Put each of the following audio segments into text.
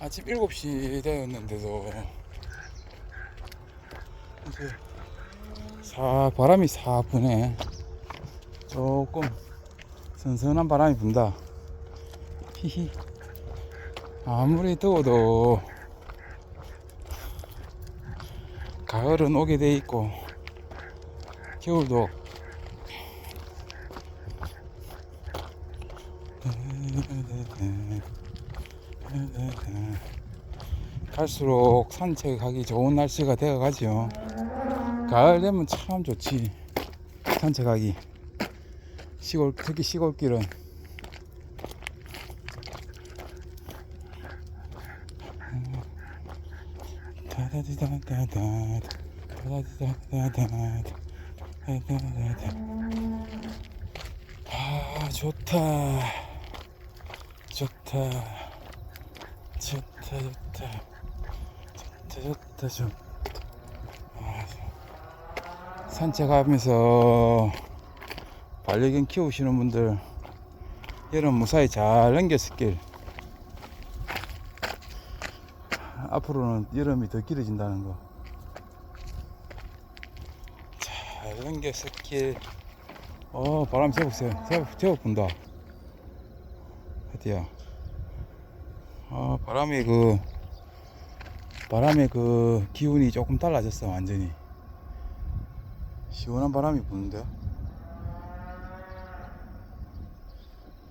아침 7시 되었는데도 이제 사 바람이 사 부네 조금 선선한 바람이 분다. 히히. 아무리 더워도 가을은 오게 돼 있고 겨울도 갈수록 산책하기 좋은 날씨가 되어 가죠. 가을 되면 참 좋지. 산책하기. 시골 특히 시골길은 아 좋다 좋다 좋다 좋다 좋다 좋다 좋다 아, 산책하면서 반려견 키우시는 분들 여름 무사히 잘 넘겼을 앞으로는 여름이 더 길어진다는 거. 잘 넘겼을 길. 어, 바람 세. 제법, 제법 분다. 어디야? 어, 바람이 그, 바람의 그 기운이 조금 달라졌어, 완전히. 시원한 바람이 부는데?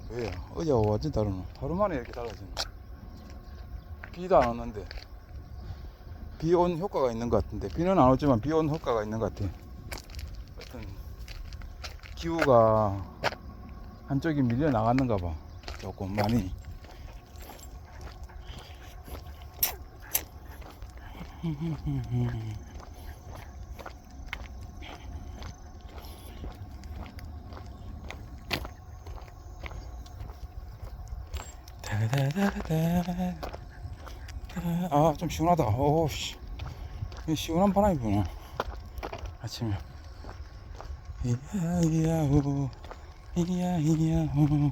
왜요? 어제와 완전 다르노? 하루 만에 이렇게 달라지네. 비도 안 왔는데. 비 온 효과가 있는 것 같은데. 비는 안 오지만 비 온 효과가 있는 것 같아. 어떤 기후가 한쪽이 밀려 나갔는가 봐. 조금 많이. 아, 좀 시원하다. 오, 씨. 이 시원한 바람이 부네. 아침에. 이야, 이야, 호. 이야, 이야, 호.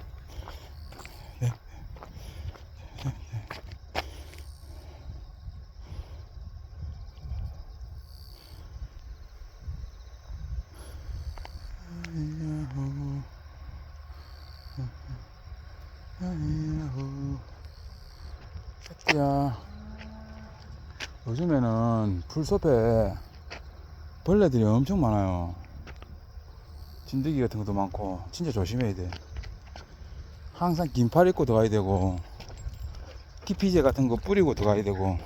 요즘에는 풀숲에 벌레들이 엄청 많아요. 진드기 같은 것도 많고 진짜 조심해야 돼. 항상 긴팔 입고 들어가야 되고 기피제 같은 거 뿌리고 들어가야 되고.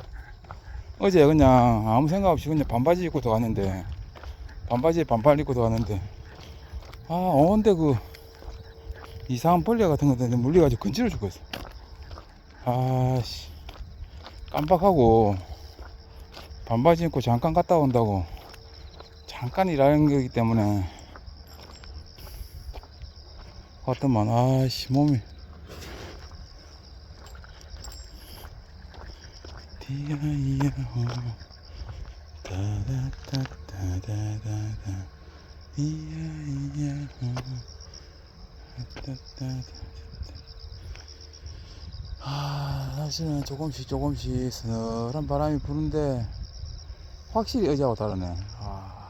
어제 그냥 아무 생각 없이 그냥 반바지 입고 들어갔는데 반바지에 반팔 입고 들어갔는데 아, 언데 그 이상한 벌레 같은 거 때문에 물려가지고 건지러 죽겠어. 아씨, 깜빡하고 반바지 입고 잠깐 갔다 온다고 잠깐 일하는 거기 때문에 왔더만. 아씨 몸이. 디아이야호 다다다다다다. 이야 이야 아 날씨는 조금씩 조금씩 서늘한 바람이 부는데 확실히 의자하고 다르네. 아.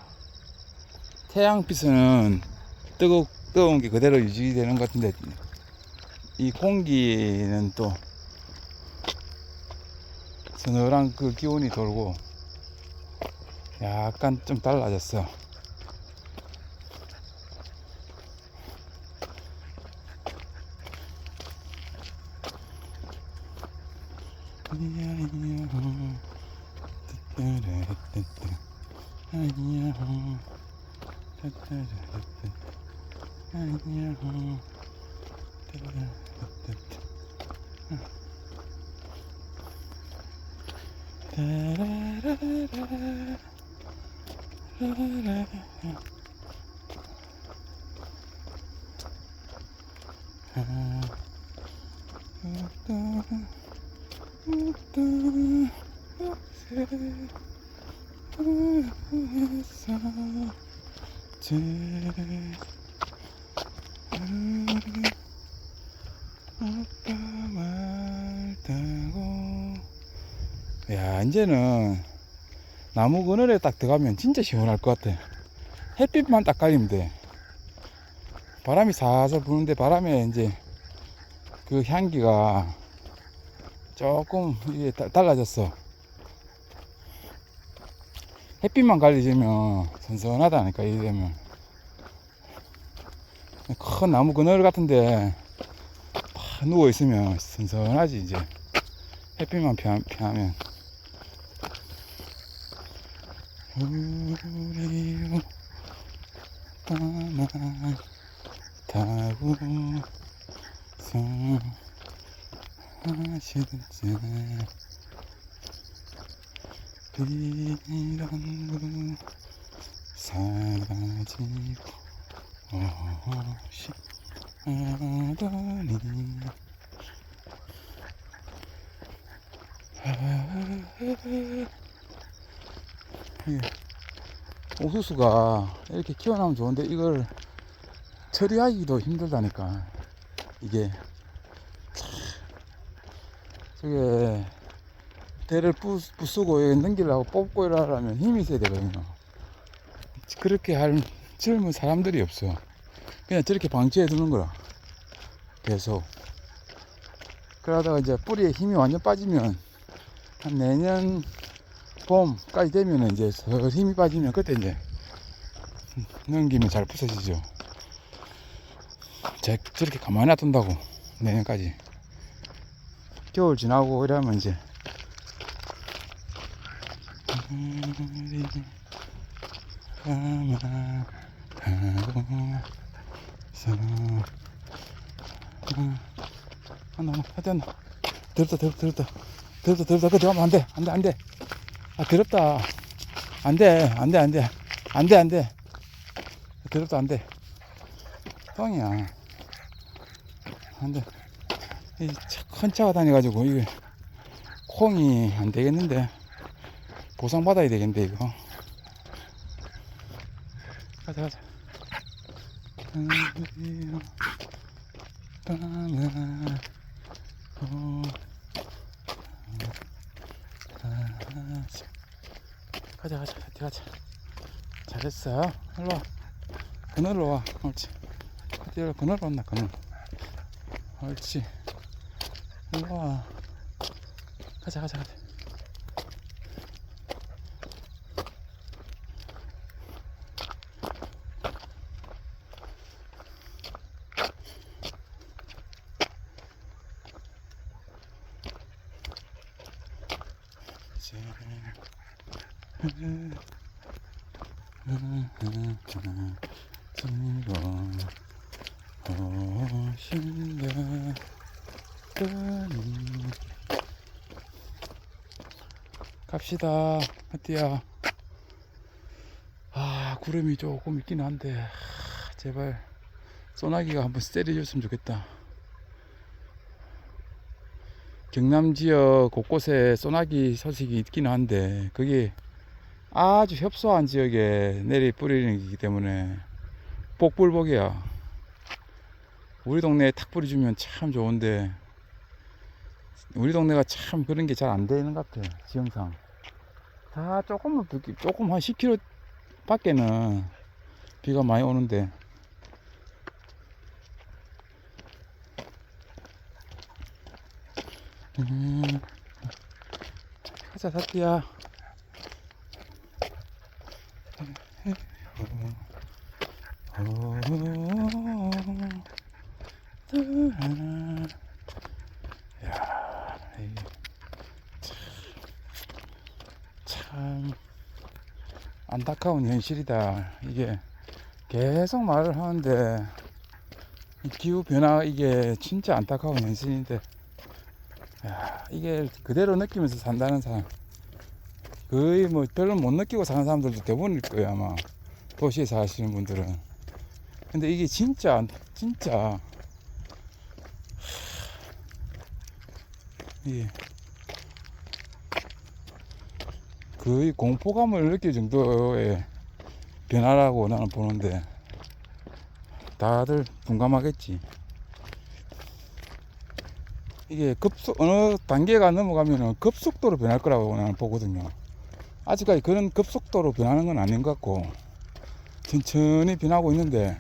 태양빛은 뜨거, 뜨거운 게 그대로 유지되는 것 같은데, 이 공기는 또, 서늘한 그 기온이 돌고, 약간 좀 달라졌어. 안녕 안녕 야 이제는 나무 그늘에 딱 들어가면 진짜 시원할 것 같아. 햇빛만 딱 가리면 돼. 바람이 살살 부는데 바람에 이제 그 향기가 조금 이게 다- 달라졌어 햇빛만 가려지면 선선하다니까 이래 되면. 큰 나무 그늘 같은데 팍 누워 있으면 선선하지 이제. 햇빛만 피하, 피하면. 우리 오빠만 타고 하시든지. 비란도 사라지고 오시하더니 이게 옥수수가 이렇게 키워나면 좋은데 이걸 처리하기도 힘들다니까. 이게 참 저게 대를 부, 부수고 넘기려고 뽑고 이러려면 힘이 있어야 되거든요. 그렇게 할 젊은 사람들이 없어. 그냥 저렇게 방치해 두는 거라. 계속 그러다가 이제 뿌리에 힘이 완전 빠지면 한 내년 봄까지 되면 이제 슬 힘이 빠지면 그때 이제 넘기면 잘 부서지죠. 제, 저렇게 가만히 놔둔다고 내년까지. 겨울 지나고 이러면 이제 가만하고서 하나 하여튼 더럽다 더럽다 더럽다 더럽다 더럽다 그거 들어가면 안돼 안돼 안돼 아 더럽다 안돼 안돼 안돼 안돼 안돼 더럽다 안돼 똥이야 안돼 이큰 차가 다녀가지고 이게 콩이 안 되겠는데 보상 받아야 되겠는데 이거 가자 가자 밤을 오 가자 가자 가자. 잘했어. 일로 와. 그늘로 와. 옳지. 어디 그늘 왔나 그늘? 옳지. 일로 와. 가자 가자 가자 갑시다 하띠야. 아 구름이 조금 있긴 한데 아, 제발 소나기가 한번 때려줬으면 좋겠다. 경남 지역 곳곳에 소나기 소식이 있긴 한데 그게 아주 협소한 지역에 내리 뿌리는 거기 때문에 복불복이야. 우리 동네에 탁 뿌려주면 참 좋은데 우리 동네가 참 그런 게 잘 안 되는 것 같아 지형상. 다 조금만 비, 조금 한 10km 밖에는 비가 많이 오는데 음, 가자 사띠야. 참, 참 안타까운 현실이다. 이게 계속 말을 하는데 이 기후 변화 이게 진짜 안타까운 현실인데, 야, 이게 그대로 느끼면서 산다는 사람 거의 뭐 별로 못 느끼고 사는 사람들도 대부분일 거예요 아마 도시에 사시는 분들은 근데 이게 진짜 진짜 이게 거의 공포감을 느낄 정도의 변화라고 나는 보는데 다들 분감하겠지. 이게 급속 어느 단계가 넘어가면은 급속도로 변할 거라고 나는 보거든요. 아직까지 그런 급속도로 변하는 건 아닌 것 같고 천천히 변하고 있는데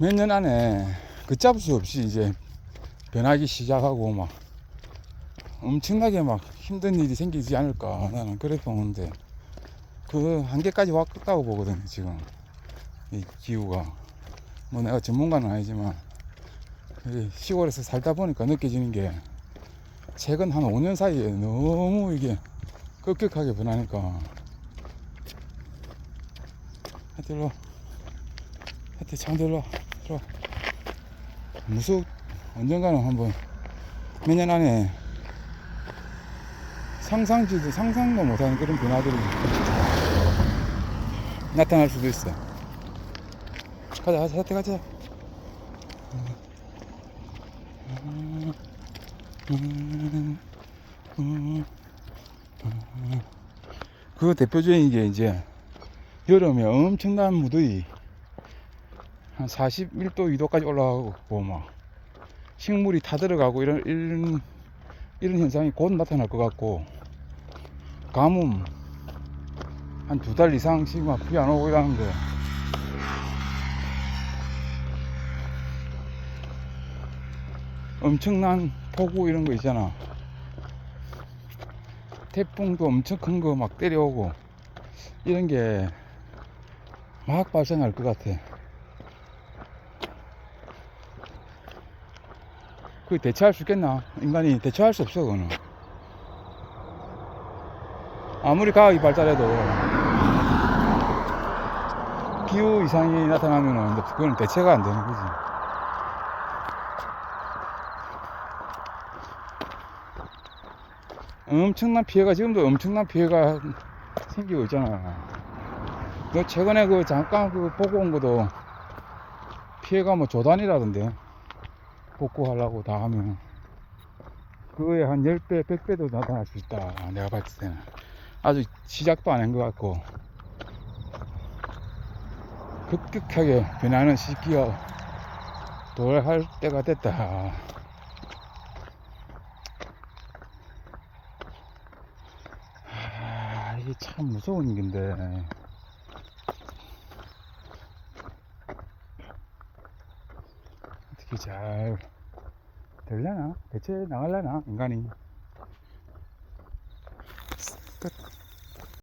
몇 년 안에 걷잡을 수 없이 이제 변하기 시작하고 막 엄청나게 막 힘든 일이 생기지 않을까 나는 그래 보는데 그 한계까지 왔다고 보거든요 지금. 이 기후가. 뭐 내가 전문가는 아니지만 이 시골에서 살다 보니까 느껴지는 게 최근 한 5년 사이에 너무 이게 급격하게 변하니까. 하여튼 일로 하여튼 들어와 무속 언젠가는 한번 몇 년 안에 상상지도 상상도 못하는 그런 변화들이 나타날 수도 있어. 가자, 가자, 하여튼 가자. 그 대표적인 게 이제 여름에 엄청난 무더위 한 41도, 2도까지 올라가고 막 식물이 타들어가고 이런 이런 이런 현상이 곧 나타날 것 같고 가뭄 한 두 달 이상씩 막비안 오고 이러는데. 엄청난 폭우 이런 거 있잖아. 태풍도 엄청 큰 거 막 때려오고 이런 게 막 발생할 것 같아 그 대처할 수 있겠나? 인간이 대처할 수 없어 그거는. 아무리 과학이 발달해도 기후 이상이 나타나면은 이제 그건 대체가 안 되는 거지. 엄청난 피해가 지금도 엄청난 피해가 생기고 있잖아. 너 최근에 그 잠깐 그 보고 온 것도 피해가 뭐 조단이라던데 복구하려고 다 하면 그거에 한 10배, 100배도 나타날 수 있다. 내가 봤을 때는. 아직 시작도 안 한 것 같고 급격하게 변하는 시기가 도래할 때가 됐다. 아, 이게 참 무서운 일인데. 어떻게 잘 되려나? 대체 나갈려나? 인간이.